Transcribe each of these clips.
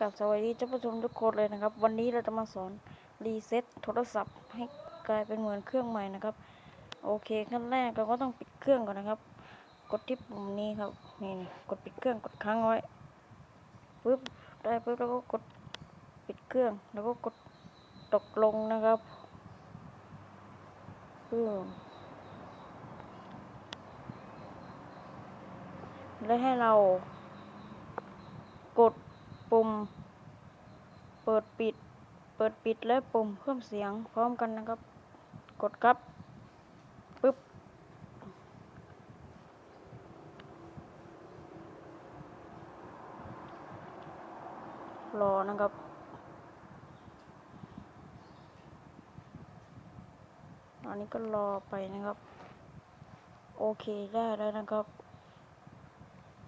กับสวัสดีท่านผู้ชมทุกคนเลยนะครับ วันนี้เราจะมาสอนรีเซ็ตโทรศัพท์ให้กลายเป็นเหมือนเครื่องใหม่นะครับ โอเคขั้นแรกเราก็ต้องปิดเครื่องก่อนนะครับ กดที่ปุ่มนี้ครับนี่กดปิดเครื่องกดค้างไว้ปึ๊บได้ปึ๊บแล้วก็กดปิดเครื่อง แล้วก็กดตกลงนะครับปึ๊บแล้วให้เรากด ปุ่ม เปิดปิด เปิดปิดและปุ่มเพิ่มเสียงพร้อมกันนะครับ กดครับปึ๊บรอนะครับตอนนี้ก็รอไปนะครับ โอเคได้แล้วนะครับ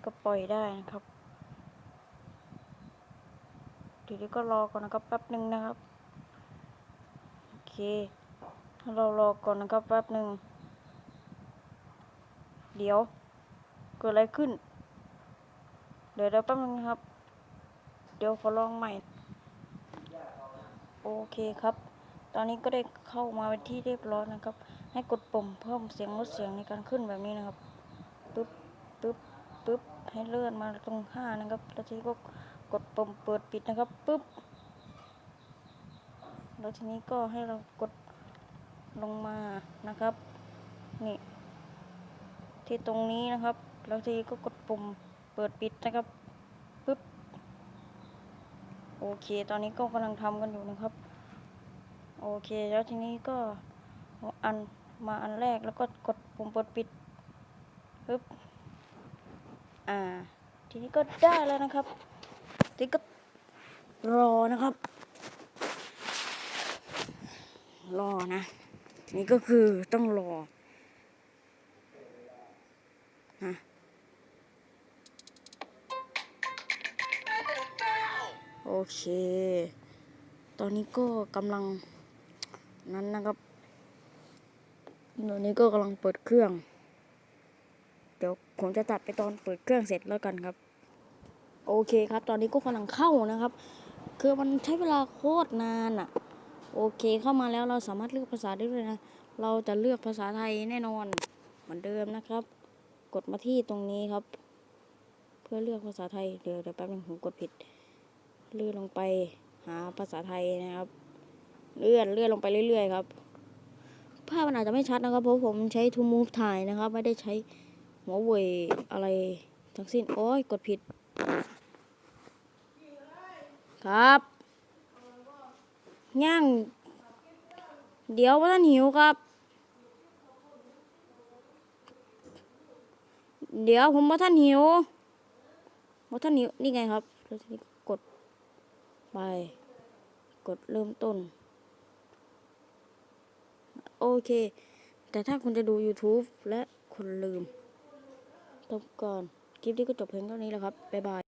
ก็ปล่อยได้นะครับ ทีนี้ก็รอก่อนนะครับแป๊บหนึ่งนะครับ โอเค เรารอก่อนนะครับแป๊บหนึ่ง เดี๋ยว เกิดอะไรขึ้น เดี๋ยวเดี๋ยวแป๊บนึงนะครับ เดี๋ยวขอลองใหม่ โอเคครับ ตอนนี้ก็ได้เข้ามาเป็นที่เรียบร้อยนะครับ ให้กดปุ่มเพิ่มเสียงลดเสียงในการขึ้นแบบนี้นะครับ ปึ๊บ ปึ๊บ ปึ๊บ ให้เลื่อนมาตรงห้านะครับ แล้วทีก็ กดปุ่มเปิดปิดนะครับปึ๊บแล้วทีนี้ก็ให้เรากดลงมานะครับ นี่ ที่ตรงนี้นะครับ แล้วทีก็กดปุ่มเปิดปิดนะครับปึ๊บโอเค ตอนนี้ก็กำลังทำกันอยู่นะครับ โอเค แล้วทีนี้ก็อันมาอันแรกแล้วก็กดปุ่มเปิดปิดปึ๊บอ่า ทีนี้ก็ได้แล้วนะครับ นี้ก็รอนะครับ รอนะ นี่ก็คือต้องรอนะโอเค ตอนนี้ก็กำลังนั้นนะครับ ตอนนี้ก็กำลังเปิดเครื่อง เดี๋ยวผมจะตัดไปตอนเปิดเครื่องเสร็จแล้วกันครับ โอเคครับ ตอนนี้ก็กำลังเข้านะครับ คือมันใช้เวลาโคตรนานอะ่ะ โอเคเข้ามาแล้วเราสามารถเลือกภาษาได้ด้วยนะ เราจะเลือกภาษาไทยแน่นอนเหมือนเดิมนะครับ กดมาที่ตรงนี้ครับ เพื่อเลือกภาษาไทยเดี๋ยวเดี๋ยวแป๊บนึงผมกดผิด เลื่อนลงไปหาภาษาไทยนะครับ เลื่อนเลื่อนลงไปเรื่อยๆครับภาพมันอาจจะไม่ชัดนะครับ เพราะผมใช้ทูมูฟถ่ายนะครับ ไม่ได้ใช้หัวเว่ยอะไรทั้งสิ้น โอ้ยกดผิด ครับย่าง เดี๋ยวว่าท่านหิวครับ เดี๋ยวผมว่าท่านหิวว่าท่านหิวนี่ไงครับแล้วทีนี้กดไป กดเริ่มต้น โอเค แต่ถ้าคุณจะดู YouTube และคุณลืมจบก่อน คลิปนี้ก็จบเพียงเท่านี้แล้วครับ บ๊ายบาย